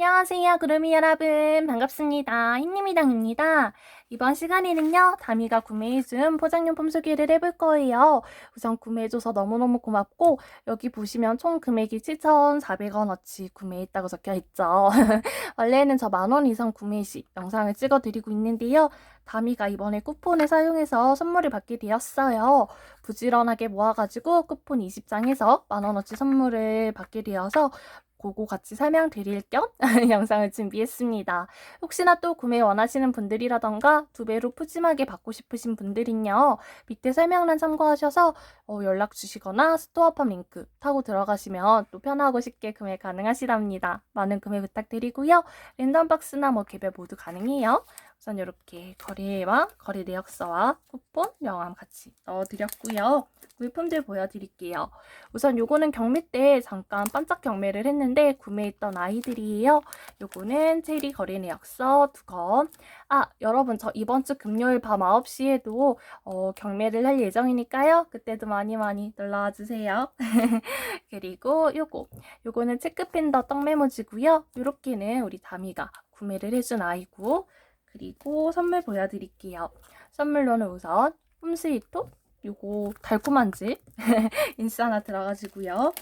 안녕하세요, 구름이 여러분. 반갑습니다. 흰님이당입니다. 이번 시간에는요, 다미가 구매해준 포장용품 소개를 해볼 거예요. 우선 구매해줘서 너무너무 고맙고, 여기 보시면 총 금액이 7,400원어치 구매했다고 적혀 있죠. 원래는 저 만원 이상 구매 시 영상을 찍어드리고 있는데요. 다미가 이번에 쿠폰을 사용해서 선물을 받게 되었어요. 부지런하게 모아가지고 쿠폰 20장에서 만원어치 선물을 받게 되어서 그거 같이 설명드릴 겸 영상을 준비했습니다. 혹시나 또 구매 원하시는 분들이라던가 두 배로 푸짐하게 받고 싶으신 분들은요. 밑에 설명란 참고하셔서 어, 연락 주시거나 스토어팜 링크 타고 들어가시면 또 편하고 쉽게 구매 가능하시답니다. 많은 구매 부탁드리고요. 랜덤 박스나 뭐 개별 모두 가능해요. 우선 이렇게 거래와 거래 내역서와 쿠폰, 명함 같이 넣어드렸고요. 물품들 보여드릴게요. 우선 요거는 경매 때 잠깐 반짝 경매를 했는데 구매했던 아이들이에요. 요거는 체리 거래 내역서 두 건. 아, 여러분 저 이번 주 금요일 밤 9시에도 어, 경매를 할 예정이니까요. 그때도 많이 많이 놀러와 주세요. 그리고 요거. 요거는 체크팬더 떡메모지고요. 요렇게는 우리 다미가 구매를 해준 아이고 그리고 선물 보여드릴게요. 선물로는 우선 홈스위톡 요거 달콤한 집 인스 하나 들어가지고요.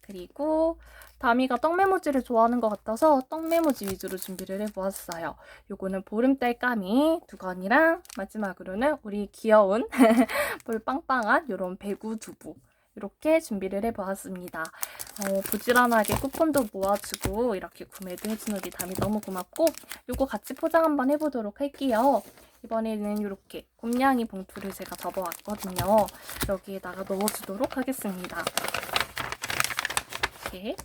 그리고 다미가 떡메모지를 좋아하는 것 같아서 떡메모지 위주로 준비를 해보았어요. 요거는 보름달 까미 두 건이랑 마지막으로는 우리 귀여운 볼 빵빵한 요런 배구 두부 이렇게 준비를 해보았습니다. 어, 부지런하게 쿠폰도 모아주고 이렇게 구매도 해준 우리 담이 너무 고맙고 요거 같이 포장 한번 해보도록 할게요. 이번에는 이렇게 곰냥이 봉투를 제가 접어왔거든요. 여기에다가 넣어주도록 하겠습니다. 이렇게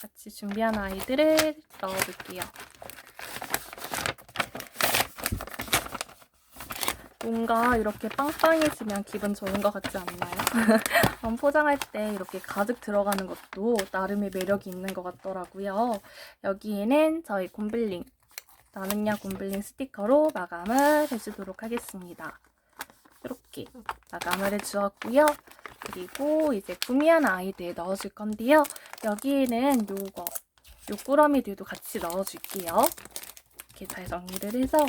같이 준비한 아이들을 넣어볼게요. 뭔가 이렇게 빵빵해지면 기분 좋은 것 같지 않나요? 음, 포장할 때 이렇게 가득 들어가는 것도 나름의 매력이 있는 것 같더라고요. 여기에는 저희 곰블링, 나는야 곰블링 스티커로 마감을 해주도록 하겠습니다. 이렇게 마감을 해주었고요. 그리고 이제 구매한 아이들 넣어줄 건데요. 여기에는 요거, 요 꾸러미들도 같이 넣어줄게요. 이렇게 잘 정리를 해서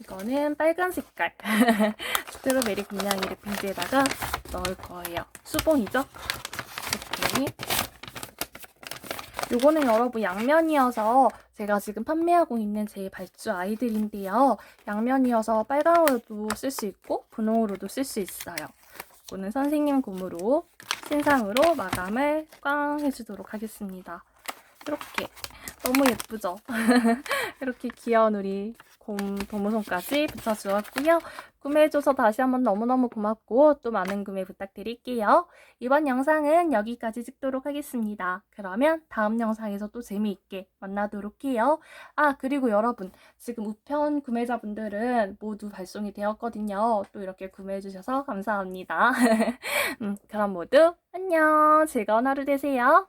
이거는 빨간 색깔 스트로베리 곰냥이를 빈지에다가 넣을 거예요. 수봉이죠? 이렇게 요거는 여러분 양면이어서 제가 지금 판매하고 있는 제 발주 아이들인데요. 양면이어서 빨강으로도 쓸 수 있고 분홍으로도 쓸 수 있어요. 이거는 선생님 곰으로 신상으로 마감을 꽝 해주도록 하겠습니다. 이렇게 너무 예쁘죠? 이렇게 귀여운 우리 곰 도무송까지 붙여주었고요. 구매해줘서 다시 한번 너무너무 고맙고 또 많은 구매 부탁드릴게요. 이번 영상은 여기까지 찍도록 하겠습니다. 그러면 다음 영상에서 또 재미있게 만나도록 해요. 아 그리고 여러분 지금 우편 구매자분들은 모두 발송이 되었거든요. 또 이렇게 구매해주셔서 감사합니다. 음, 그럼 모두 안녕 즐거운 하루 되세요.